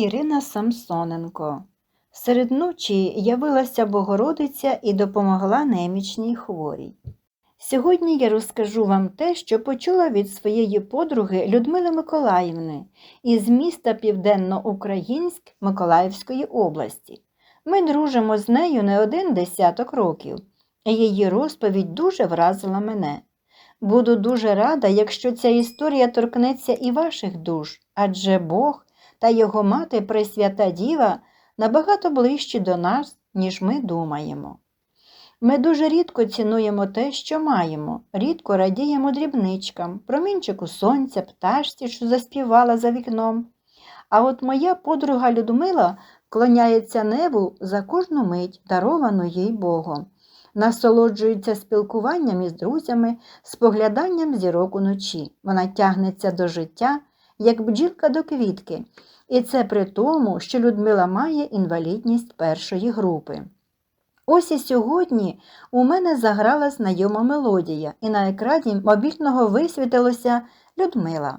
Ірина Самсоненко. Серед ночі явилася Богородиця і допомогла немічній хворій. Сьогодні я розкажу вам те, що почула від своєї подруги Людмили Миколаївни із міста Південноукраїнськ Миколаївської області. Ми дружимо з нею не один десяток років, її розповідь дуже вразила мене. Буду дуже рада, якщо ця історія торкнеться і ваших душ, адже Бог та його мати Пресвята Діва набагато ближчі до нас, ніж ми думаємо. Ми дуже рідко цінуємо те, що маємо, рідко радіємо дрібничкам, промінчику сонця, пташці, що заспівала за вікном. А от моя подруга Людмила клоняється небу за кожну мить, даровану їй Богом, насолоджується спілкуванням із друзями, спогляданням зірок уночі. Вона тягнеться до життя, як бджілка до квітки, і це при тому, що Людмила має інвалідність першої групи. Ось і сьогодні у мене заграла знайома мелодія, і на екрані мобільного висвітилося Людмила.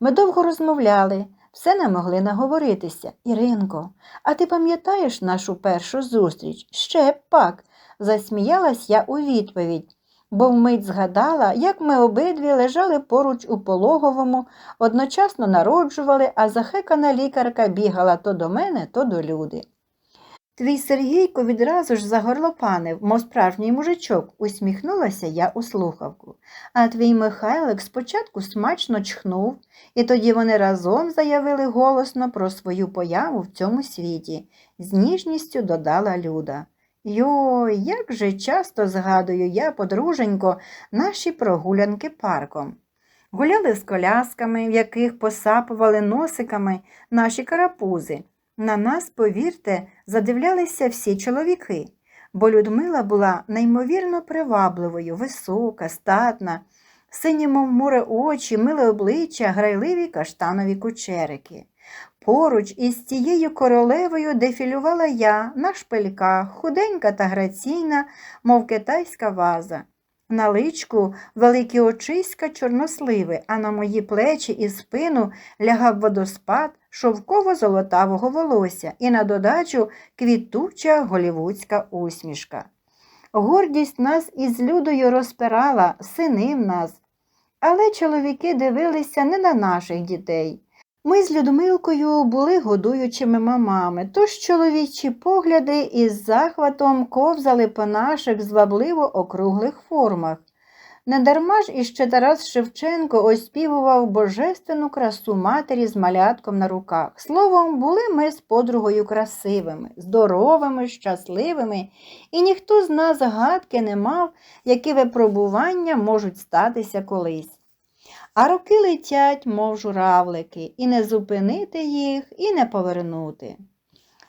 Ми довго розмовляли, все не могли наговоритися. Іринко, а ти пам'ятаєш нашу першу зустріч? Ще б пак, засміялась я у відповідь, бо вмить згадала, як ми обидві лежали поруч у пологовому, одночасно народжували, а захекана лікарка бігала то до мене, то до люди. Твій Сергійко відразу ж загорлопанив, мов справжній мужичок, усміхнулася я у слухавку. А твій Михайлик спочатку смачно чхнув, і тоді вони разом заявили голосно про свою появу в цьому світі, з ніжністю додала Люда. Йой, як же часто згадую я, подруженько, наші прогулянки парком. Гуляли з колясками, в яких посапували носиками наші карапузи. На нас, повірте, задивлялися всі чоловіки, бо Людмила була неймовірно привабливою, висока, статна, сині, мов море очі, миле обличчя, грайливі каштанові кучерики. Поруч із цією королевою дефілювала я на шпильках, худенька та граційна, мов китайська ваза. На личку великі очиська чорносливи, а на мої плечі і спину лягав водоспад шовково-золотавого волосся і на додачу квітуча голівудська усмішка. Гордість нас із людою розпирала, сини в нас. Але чоловіки дивилися не на наших дітей. Ми з Людмилкою були годуючими мамами, тож чоловічі погляди із захватом ковзали по наших звабливо округлих формах. Недарма ж іще Тарас Шевченко оспівував божественну красу матері з малятком на руках. Словом, були ми з подругою красивими, здоровими, щасливими, і ніхто з нас гадки не мав, які випробування можуть статися колись. А роки летять, мов журавлики, і не зупинити їх, і не повернути.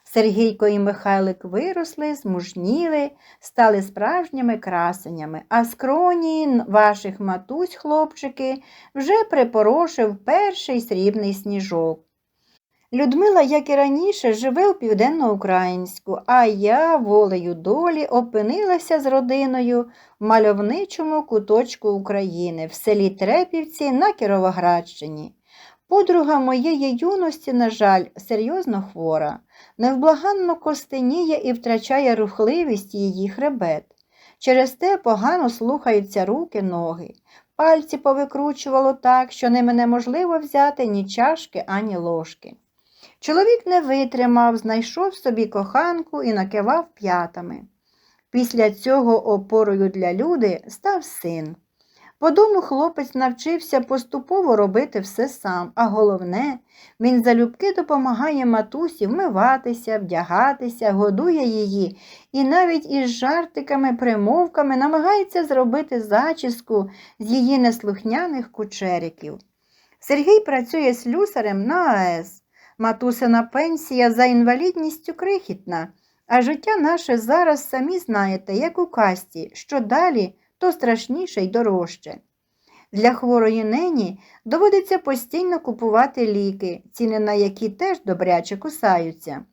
Сергійко і Михайлик виросли, змужніли, стали справжніми красенями, а скроні ваших матусь, хлопчики, вже припорошив перший срібний сніжок. Людмила, як і раніше, живе у південноукраїнську, а я волею долі опинилася з родиною в мальовничому куточку України в селі Трепівці на Кіровоградщині. Подруга моєї юності, на жаль, серйозно хвора, невблаганно костеніє і втрачає рухливість її хребет. Через те погано слухаються руки, ноги. Пальці повикручувало так, що ними неможливо взяти ні чашки, ані ложки. Чоловік не витримав, знайшов собі коханку і накивав п'ятами. Після цього опорою для люди став син. По дому хлопець навчився поступово робити все сам, а головне, він залюбки допомагає матусі вмиватися, вдягатися, годує її і навіть із жартиками, примовками намагається зробити зачіску з її неслухняних кучериків. Сергій працює слюсарем на АЕС. Матусина пенсія за інвалідністю крихітна, а життя наше зараз самі знаєте, як у касті, що далі то страшніше й дорожче. Для хворої нені доводиться постійно купувати ліки, ціни на які теж добряче кусаються.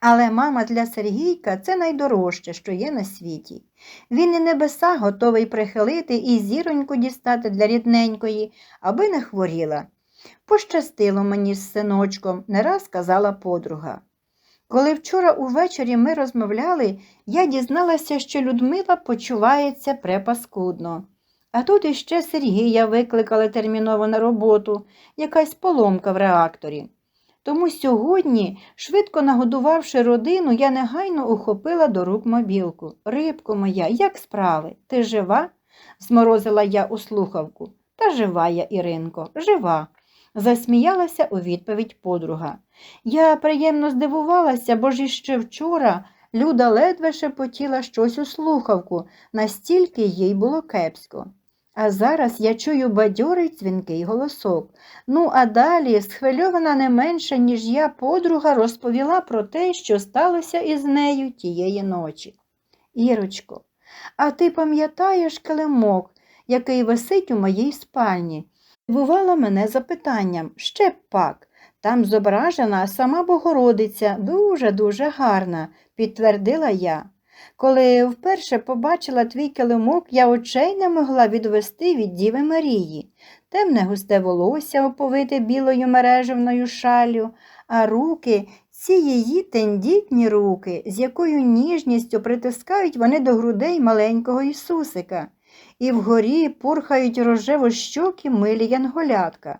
Але мама для Сергійка це найдорожче, що є на світі. Він і небеса готовий прихилити і зіроньку дістати для рідненької, аби не хворіла. Пощастило мені з синочком, не раз казала подруга. Коли вчора увечері ми розмовляли, я дізналася, що Людмила почувається препаскудно. А тут іще Сергія викликали терміново на роботу, якась поломка в реакторі. Тому сьогодні, швидко нагодувавши родину, я негайно ухопила до рук мобілку. Рибко моя, як справи? Ти жива? зморозила я у слухавку. Та жива я, Іринко, жива. Засміялася у відповідь подруга. Я приємно здивувалася, бо ж іще вчора Люда ледве шепотіла щось у слухавку, настільки їй було кепсько. А зараз я чую бадьорий дзвінкий голосок. Ну, а далі, схвильована не менше, ніж я подруга, розповіла про те, що сталося із нею тієї ночі. Ірочко, а ти пам'ятаєш килимок, який висить у моїй спальні? Бувала мене запитанням ще б пак. Там зображена сама Богородиця, дуже-дуже гарна, підтвердила я. Коли вперше побачила твій килимок, я очей не могла відвести від Діви Марії. Темне густе волосся оповите білою мережевною шалю, а руки, ці її тендітні руки, з якою ніжністю притискають вони до грудей маленького Ісусика, і вгорі пурхають рожево щоки милі янголятка.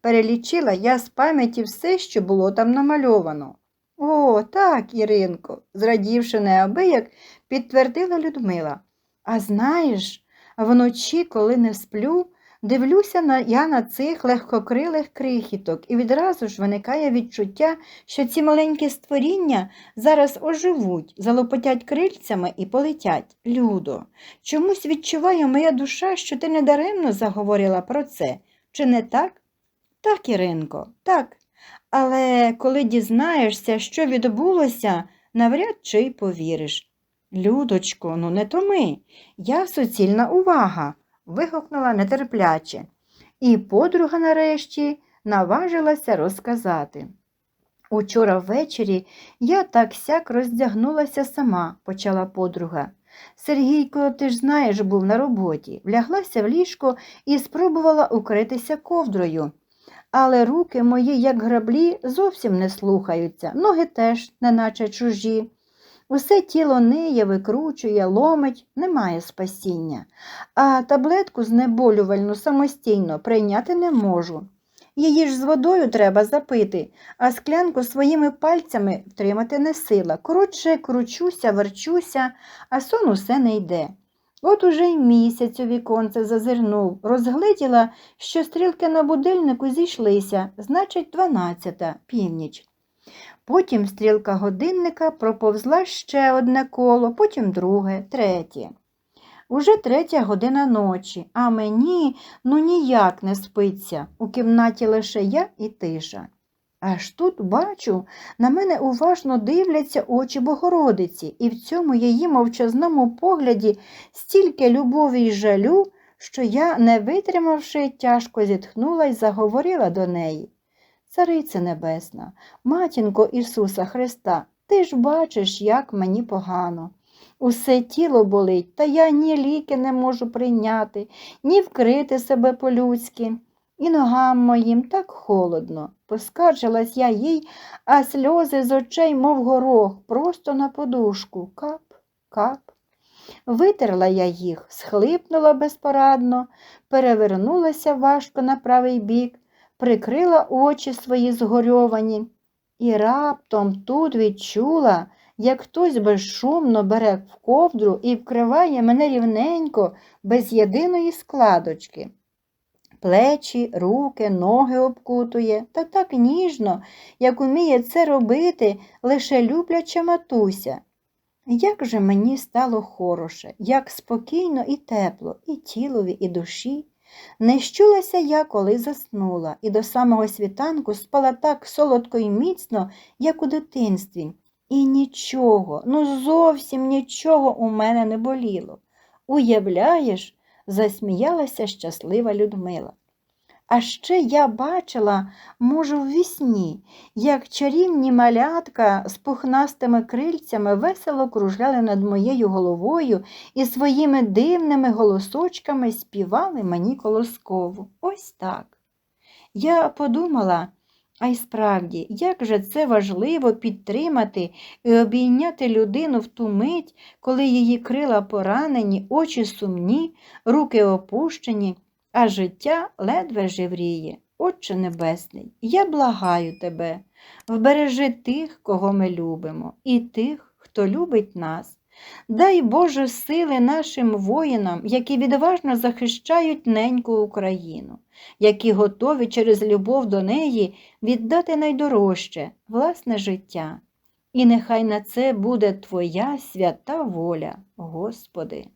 Перелічила я з пам'яті все, що було там намальовано. О, так, Іринко, зрадівши неабияк, підтвердила Людмила. А знаєш, вночі, коли не сплю, дивлюся на я на цих легкокрилих крихіток, і відразу ж виникає відчуття, що ці маленькі створіння зараз оживуть, залопотять крильцями і полетять. Людо, чомусь відчуває моя душа, що ти недаремно заговорила про це. Чи не так? Так, Іринко, так. Але коли дізнаєшся, що відбулося, навряд чи й повіриш. Людочко, ну не томи, я суцільна увага, вигукнула нетерпляче, і подруга нарешті наважилася розказати. Учора ввечері я так сяк роздягнулася сама, почала подруга. Сергійко, ти ж знаєш, був на роботі, вляглася в ліжко і спробувала укритися ковдрою. Але руки мої, як граблі, зовсім не слухаються, ноги теж, неначе чужі. Усе тіло ниє, викручує, ломить, немає спасіння, а таблетку знеболювальну самостійно прийняти не можу. Її ж з водою треба запити, а склянку своїми пальцями втримати не сила. Коротше, кручуся, верчуся, а сон усе не йде. От уже й місяць у віконце зазирнув, розгледіла, що стрілки на будильнику зійшлися, значить, дванадцята, північ. Потім стрілка годинника проповзла ще одне коло, потім друге, третє. Уже третя година ночі, а мені ну ніяк не спиться. У кімнаті лише я і тиша. Аж тут бачу, на мене уважно дивляться очі Богородиці, і в цьому її мовчазному погляді стільки любові й жалю, що я, не витримавши, тяжко зітхнула й заговорила до неї. Царице Небесна, матінко Ісуса Христа, ти ж бачиш, як мені погано. Усе тіло болить, та я ні ліки не можу прийняти, ні вкрити себе по-людськи. І ногам моїм так холодно. Поскаржилась я їй, а сльози з очей, мов горох, просто на подушку. Кап, кап. Витерла я їх, схлипнула безпорадно, перевернулася важко на правий бік, прикрила очі свої згорьовані, і раптом тут відчула, як хтось безшумно бере в ковдру і вкриває мене рівненько, без єдиної складочки. Плечі, руки, ноги обкутує, та так ніжно, як уміє це робити лише любляча матуся. Як же мені стало хороше, як спокійно і тепло, і тілові, і душі. Не щулася я, коли заснула, і до самого світанку спала так солодко і міцно, як у дитинстві. І нічого, ну зовсім нічого у мене не боліло. Уявляєш, засміялася щаслива Людмила. А ще я бачила, може, в вісні, як чарівні малятка з пухнастими крильцями весело кружляли над моєю головою і своїми дивними голосочками співали мені колоскову. Ось так. Я подумала, а й справді, як же це важливо підтримати і обійняти людину в ту мить, коли її крила поранені, очі сумні, руки опущені, а життя ледве живріє. Отче Небесний, я благаю тебе, вбережи тих, кого ми любимо, і тих, хто любить нас. Дай Боже сили нашим воїнам, які відважно захищають неньку Україну, які готові через любов до неї віддати найдорожче власне життя. І нехай на це буде Твоя свята воля, Господи.